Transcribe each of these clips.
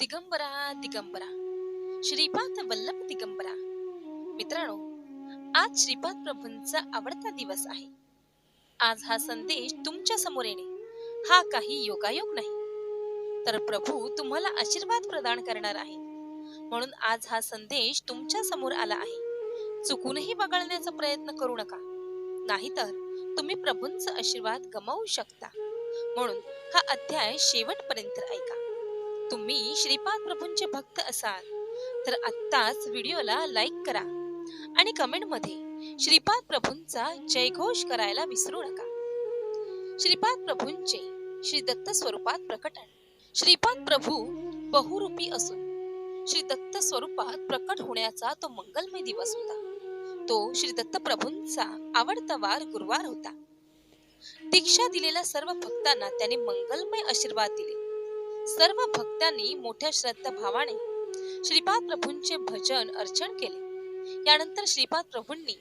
दिगंबरा दिगंबरा. श्रीपाद वल्लभ दिगंबरा. मित्रांनो आज श्रीपाद प्रभूंचा आवडता दिवस आहे. आज हा संदेश तुमच्यासमोर येणे हा काही योगायोग नाही. तर प्रभू तुम्हाला आशीर्वाद प्रदान करणार आहे. म्हणून आज हा संदेश तुमच्यासमोर आला आहे. चुकूनही वगळण्याचा प्रयत्न करू नका. नाहीतर तुम्ही प्रभूंचा आशीर्वाद गमावू शकता. म्हणून हा अध्याय शेवटपर्यंत ऐका. तुम्ही श्रीपाद प्रभूंचे भक्त असाल तर आत्ताच व्हिडिओला लाईक करा आणि कमेंटमध्ये श्रीपाद प्रभूंचा जयघोष करायला विसरू नका. श्रीपाद प्रभूंचे श्री दत्त स्वरूपात प्रकटन. श्रीपाद प्रभू बहुरूपी असून श्री दत्त स्वरूपात प्रकट होण्याचा तो मंगलमय दिवस होता. तो श्री दत्त प्रभूंचा आवडता वार गुरुवार होता. दीक्षा दिलेल्या सर्व भक्तांना त्याने मंगलमय आशीर्वाद दिले. सर्व भक्तांनी मोठ्या श्रद्धा भावाने श्रीपाद प्रभूंचे भजन अर्चन केले. यानंतर श्रीपाद प्रभूंनी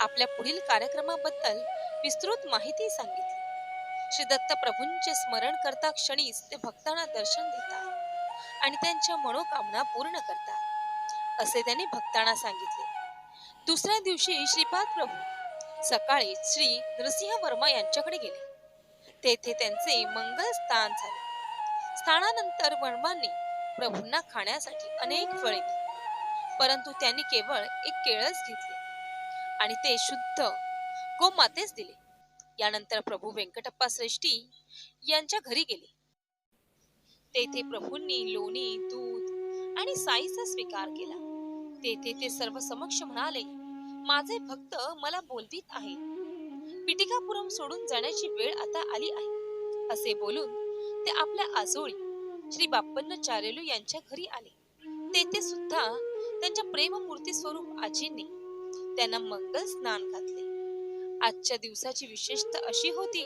आपल्या पुढील कार्यक्रमाबद्दल विस्तृत माहिती सांगितली. श्री दत्त प्रभूंचे स्मरण करता क्षणीच ते भक्तांना दर्शन देतात आणि त्यांच्या मनोकामना पूर्ण करतात असे त्यांनी भक्तांना सांगितले. दुसऱ्या दिवशी श्रीपाद प्रभू सकाळी श्री नृसिंह वर्मा यांच्याकडे गेले. तेथे त्यांचे मंगल स्थान झाले. स्थानानंतर वर्मांनी प्रभूंना खाण्यासाठी अनेक फळे दिली. परंतु त्यांनी केवळ एक केळच घेतले आणि ते शुद्ध गोमातेच दिले. यानंतर प्रभू व्यंकटप्पा श्रेष्ठी यांच्या घरी गेले. तेथे प्रभूंनी लोणी दूध आणि साईचा स्वीकार केला. तेथे ते सर्व समक्ष म्हणाले माझे भक्त मला बोलवीत आहे पिटिकापुरम सोडून जाण्याची वेळ आता आली आहे. असे बोलून ते आपल्या आजोळी श्री बाप्पन्न चारेलू यांच्या घरी आले. तेथे सुद्धा त्यांच्या प्रेममूर्ती स्वरूप आजींनी त्यांना मंगल स्नान घातले. आजच्या दिवसाची विशेषता अशी होती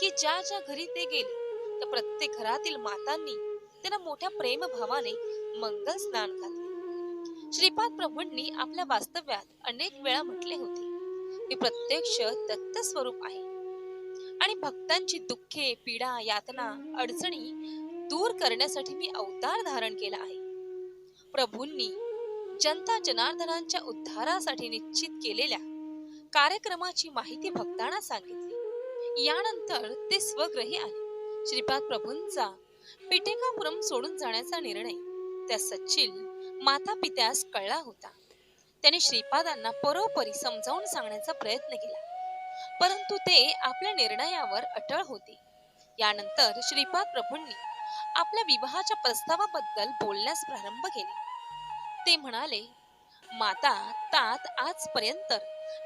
की ज्या ज्या घरी ते गेले तर प्रत्येक घरातील मातांनी त्यांना मोठ्या प्रेमभावाने मंगल स्नान घातले. श्रीपाद प्रभूंनी आपल्या वास्तव्यात अनेक वेळा म्हटले होते की प्रत्यक्ष दत्त स्वरूप आहे. आणि भक्तांची दुःखे पीडा यातना अडचणी दूर करण्यासाठी मी अवतार धारण केला आहे. प्रभूंनी जनता जनार्दनांच्या उद्धारासाठी निश्चित केलेल्या कार्यक्रमाची माहिती भक्तांना सांगितली. यानंतर ते स्वग्रही आले. श्रीपाद प्रभूंचा पिटेकापुरम सोडून जाण्याचा निर्णय त्या सचिल माता पित्यास कळला होता. त्याने श्रीपादांना परोपरी समजावून सांगण्याचा प्रयत्न केला. परंतु ते आपल्या निर्णयावर अटळ होते. यानंतर श्रीपाद प्रभूंनी आपल्या विवाहाच्या प्रस्तावाबद्दल बोलण्यास प्रारंभ केले. ते म्हणाले माता तात आजपर्यंत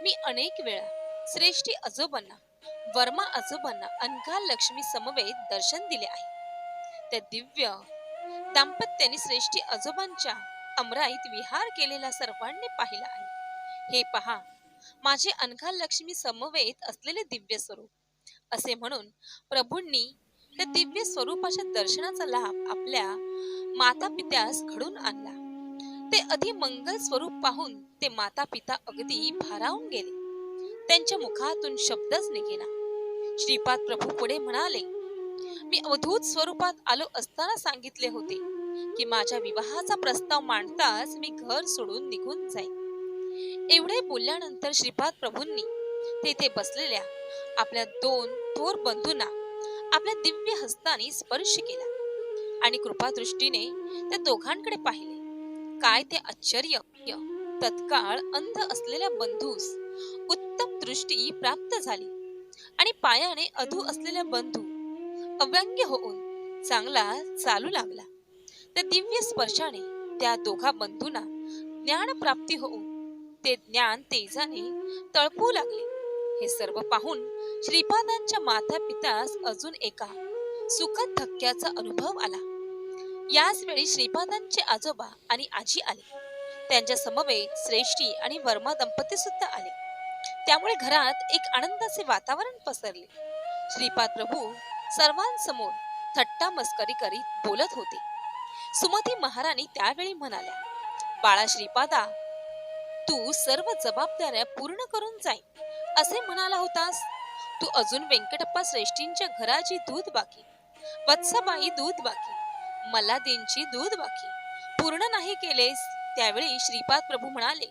मी अनेक वेळा श्रेष्ठी आजोबांना वर्मा आजोबांना अनघा लक्ष्मी समवेत दर्शन दिले आहे. त्या दिव्य दाम्पत्याने श्रेष्ठी आजोबांच्या अमराईत विहार केलेला सर्वांनी पाहिला आहे. हे पहा माझे अनघा लक्ष्मी समवेत असलेले दिव्य स्वरूप. असे म्हणून प्रभूंनी त्या दिव्य स्वरूपाच्या दर्शनाचा लाभ आपल्या माता पित्यास घडून आणला. ते अधि मंगल स्वरूप पाहून ते माता पिता अगदी भारावून गेले. त्यांच्या मुखातून शब्दच निघेला श्रीपाद प्रभू पुढे म्हणाले मी अवधूत स्वरूपात आलो असताना सांगितले होते की माझ्या विवाहाचा प्रस्ताव मांडताच मी घर सोडून निघून जाईन. एवढे बोलल्यानंतर श्रीपाद प्रभूंनी तेथे बसलेल्या आपल्या दोन थोर बंधूंना आपल्या दिव्य हस्ताने स्पर्श केला आणि कृपादृष्टीने त्या दोघांकडे पाहिले. काय ते आश्चर्य! तत्काळ अंध असलेल्या बंधूस उत्तम दृष्टी प्राप्त झाली आणि पायाने अधू असलेल्या बंधू अव्यंग्य होऊन चांगला चालू लागला. त्या दिव्य स्पर्शाने त्या दोघा बंधूंना ज्ञान प्राप्ती होऊन ते ज्ञान तेजाने तळपू लागले. हे सर्व पाहून श्रीपादांच्या माता पितास अजून एका सुखद धक्क्याचा अनुभव आला. याच वेळी श्रीपादांचे आजोबा आणि आजी आले. त्यांच्या समवेत श्रेष्ठी आणि वर्मा दंपती सुद्धा आले. त्यामुळे घरात एक आनंदाचे वातावरण पसरले. श्रीपाद प्रभू सर्वांसमोर थट्टा मस्करी करीत बोलत होते. सुमती महाराणी त्यावेळी म्हणाल्या बाळा श्रीपादा तू सर्व जबाबदाऱ्या पूर्ण करून जाई असे म्हणाला होतास. तू अजून व्यंकटप्पा श्रेष्ठींच्या घराची दूध बाकी वत्सबाई दूध बाकी मला दिनची दूध बाकी. पूर्ण नाही केलेस त्यावेळी श्रीपाद प्रभू म्हणाले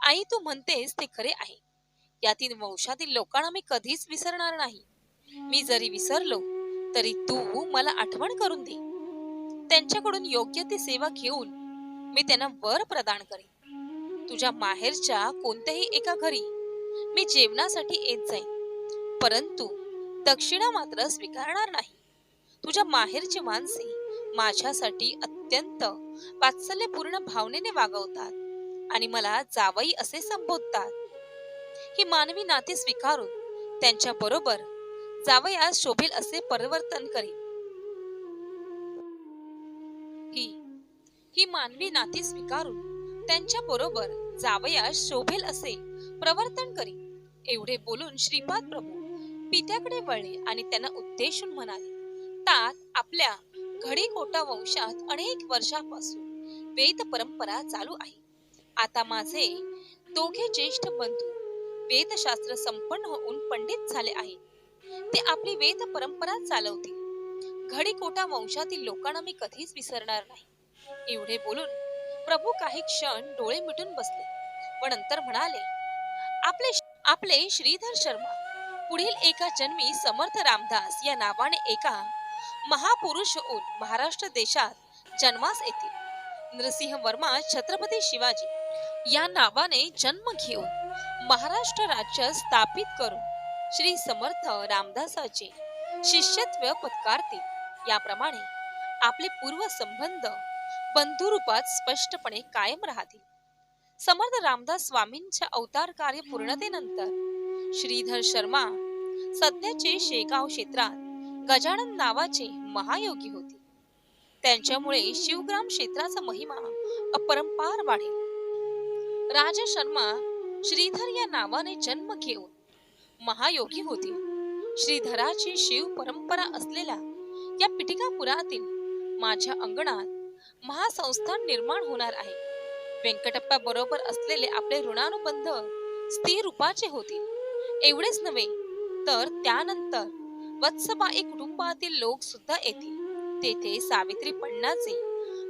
आई तू म्हणतेस ते खरे आहे. यातील वंशातील लोकांना मी कधीच विसरणार नाही. मी जरी विसरलो तरी तू मला आठवण करून दे. त्यांच्याकडून योग्य ती सेवा घेऊन मी त्यांना वर प्रदान करेन. तुझ्या माहेरच्या कोणत्याही एका घरी मी जेवणासाठी येत जाईन. परंतु दक्षिणा मात्र स्वीकारणार नाही. तुझ्या माहेरची माणसे माझ्यासाठी अत्यंत वात्सल्यपूर्ण भावनेने वागवतात आणि मला जावई असे संबोधतात. ही मानवी नाते स्वीकारून त्यांच्या बरोबर जावयास शोभेल असे परिवर्तन करीन. ही ही मानवी नाती स्वीकारून त्यांच्या बरोबर जावयास शोभेल असे प्रवर्तन करी. एवढे बोलून श्रीपाद प्रभू पित्याकडे वळले आणि त्यांना उद्देशून म्हणाले तात आपल्या घडी कोटा वंशात अनेक वर्षापासून वेद परंपरा चालू आहे. आता माझे दोघे ज्येष्ठ बंधू वेदशास्त्र संपन्न होऊन पंडित झाले आहेत. ते आपली वेद परंपरा चालवतील. घडी कोटा वंशातील लोकांना मी कधीच विसरणार नाही. एवढे बोलून प्रभू काही क्षण डोळे मिटून बसले. व नंतर म्हणाले आपले आपले श्रीधर शर्मा पुढील एका जन्मी समर्थ रामदास या नावाने एका महापुरुष होऊन महाराष्ट्र देशात जन्मास येतील. नृसिंह वर्मा छत्रपती शिवाजी या नावाने जन्म घेऊन महाराष्ट्र राज्य स्थापित करून श्री समर्थ रामदासाचे शिष्यत्व पत्कारतील. याप्रमाणे आपले पूर्व संबंध बंधुरूपात स्पष्टपणे कायम राहतील. समर्थ रामदास स्वामींच्या अवतार कार्य पूर्णतेनंतर श्रीधर शर्मा सध्याचे शेगाव क्षेत्रात गजानन नावाचे महायोगी होते. त्यांच्यामुळे शिवग्राम क्षेत्राचा महिमा अपरंपार वाढेल. राजा शर्मा श्रीधर या नावाने जन्म घेऊन महायोगी होते श्रीधराची शिव परंपरा असलेल्या या पिटिकापुरातील माझ्या अंगणात महासंस्थान निर्माण होणार आहे. व्यंकटप्पा बरोबर असलेले आपले ऋणानुबंध स्थिर रूपाचे होतील. एवढेच नव्हे तर त्यानंतर वत्सबाई कुटुंबातील लोक सुद्धा येतील. तेथे सावित्री पण्णाचे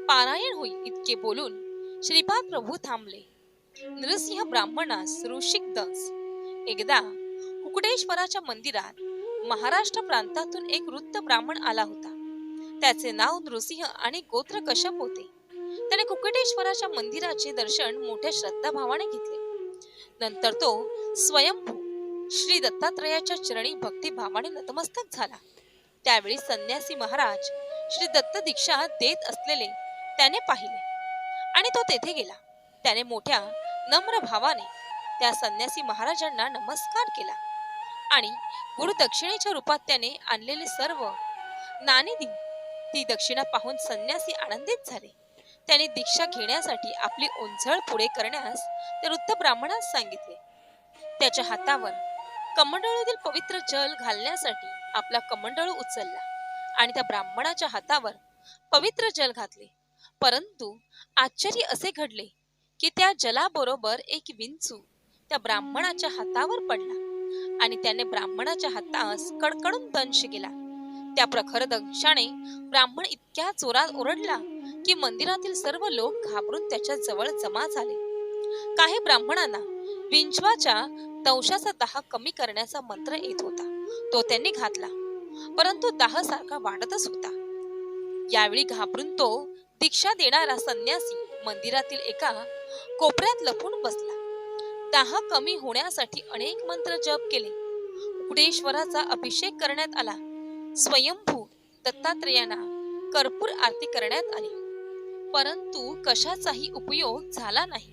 पारायण होईल इतके बोलून श्रीपाद प्रभू थांबले. नरसिंह ब्राह्मणास ऋषिक दस. एकदा कुकडेश्वराच्या मंदिरात महाराष्ट्र प्रांतातून एक वृत्त ब्राह्मण आला होता. त्याचे नाव नृसिंह आणि गोत्र कश्यप होते. त्याने कुकटेश्वराच्या मंदिराचे दर्शन मोठ्या श्रद्धाभावाने घेतले. नंतर तो स्वयंभू श्री दत्तात्रयाच्या चरणी भक्तिभावाने नतमस्तक झाला. त्यावेळी संन्यासी महाराज श्री दत्त दीक्षा देत असलेले त्याने पाहिले आणि तो तेथे गेला. त्याने मोठ्या नम्र भावाने त्या संन्यासी महाराजांना नमस्कार केला आणि गुरुदक्षिणेच्या रूपात त्याने आणलेले सर्व नाणी दिली. ती दक्षिणा पाहून संन्यासी आनंदित झाले. त्याने दीक्षा घेण्यासाठी आपली ओंझळ पुढे करण्यास ते वृद्ध ब्राह्मणास सांगितले. त्याच्या हातावर कमंडळूतील पवित्र जल घालण्यासाठी आपला कमंडळू उचलला आणि त्या ब्राह्मणाच्या हातावर पवित्र जल घातले. परंतु आश्चर्य असे घडले की त्या जलाबरोबर एक विंचू त्या ब्राह्मणाच्या हातावर पडला आणि त्याने ब्राह्मणाच्या हातास कडकडून दंश केला. त्या प्रखर दंशाने ब्राह्मण इतक्या जोरात ओरडला की मंदिरातील सर्व लोक घाबरून त्याच्याजवळ जमा झाले. काही ब्राह्मणांना विंचवाच्या दंशाचा दाह कमी करण्याचा मंत्र येत होता. तो त्यांनी घातला परंतु दाह सारखा वाढतच होता. यावेळी घाबरून तो दीक्षा देणारा संन्यासी मंदिरातील एका कोपऱ्यात लपून बसला. दाह कमी होण्यासाठी अनेक मंत्र जप केले. उकुडेश्वराचा अभिषेक करण्यात आला. स्वयंभू दत्तात्रेयांना कर्पूर आरती करण्यात आली. परंतु कशाचाही उपयोग झाला नाही.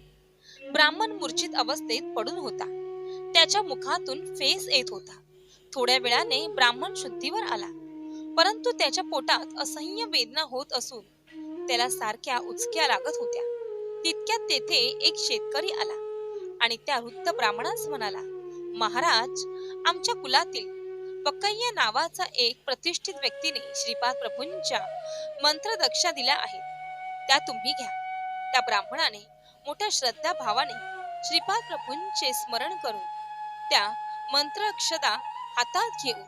ब्राह्मण मूर्छित अवस्थेत पडून होता. त्याच्या मुखातून फेस येत होता. थोड्या वेळाने ब्राह्मण शुद्धीवर आला. परंतु त्याच्या पोटात असह्य वेदना होत असून त्याला सारख्या उचक्या लागत होत्या. तितक्यात तेथे एक शेतकरी आला आणि त्या वृद्ध ब्राह्मणास म्हणाला महाराज आमच्या कुलातील पक्कय्या नावाचा एक प्रतिष्ठित व्यक्तीने श्रीपाद प्रभूंच्या मंत्र दक्षा दिल्या आहेत. त्या तुम्ही घ्या. त्या ब्राह्मणाने मोठ्या श्रद्धा भावाने श्रीपाद प्रभूंचे स्मरण करून त्या मंत्र अक्षदा हातात घेऊन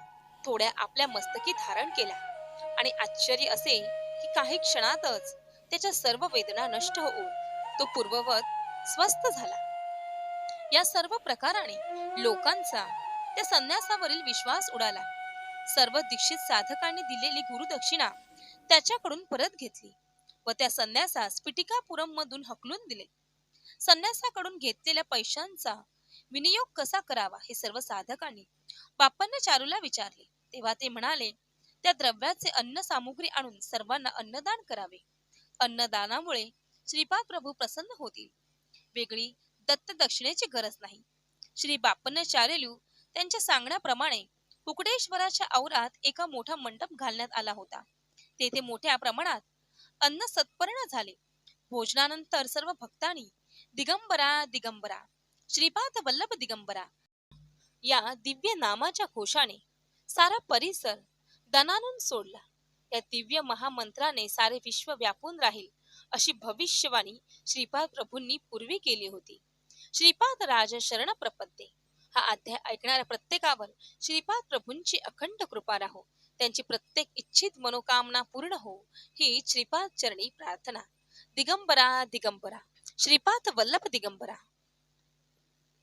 थोड्या आपल्या मस्तकी धारण केल्या. आणि आश्चर्य असे की काही क्षणातच त्याच्या सर्व वेदना नष्ट होऊन तो पूर्ववत स्वस्थ झाला. या सर्व प्रकाराने लोकांचा त्या संन्यासावरील विश्वास उडाला. सर्व दीक्षित साधकांनी दिलेली गुरुदक्षिणा त्याच्याकडून परत घेतली व त्या संन्यासास पिटिकापुरम मधून हकलून दिले. संन्यासाकडून घेतलेल्या पैशांचा विनियोग कसा करावा हे सर्व साधकांनी बापांना चारूला विचारले. तेव्हा ते म्हणाले त्या द्रव्याचे अन्न सामुग्री आणून सर्वांना अन्नदान करावे. अन्नदानामुळे श्रीपाद प्रभू प्रसन्न होतील. वेगळी दत्त दक्षिणेची गरज नाही. श्री बाप्पनाचार्यलू त्यांच्या सांगण्याप्रमाणे कुकडेश्वराच्या औरात एका मोठा मंडप घालण्यात आला होता. तेथे मोठ्या प्रमाणात अन्न सत्पर्ण झाले. भोजनानंतर सर्व भक्तांनी दिगंबरा दिगंबरा श्रीपाद वल्लभ दिगंबरा या दिव्य नामाच्या घोषाने सारा परिसर दनानून सोडला. या दिव्य महामंत्राने सारे विश्व व्यापून राहील अशी भविष्यवाणी श्रीपाद प्रभूंनी पूर्वी केली होती. श्रीपाद राज शरण प्रपत्ते हा अध्याय ऐकणाऱ्या प्रत्येकावर श्रीपाद प्रभूंची अखंड कृपा राहो. त्यांची प्रत्येक इच्छित मनोकामना पूर्ण हो. ही श्रीपाद चरणी प्रार्थना. दिगंबरा दिगंबरा. श्रीपाद वल्लभ दिगंबरा.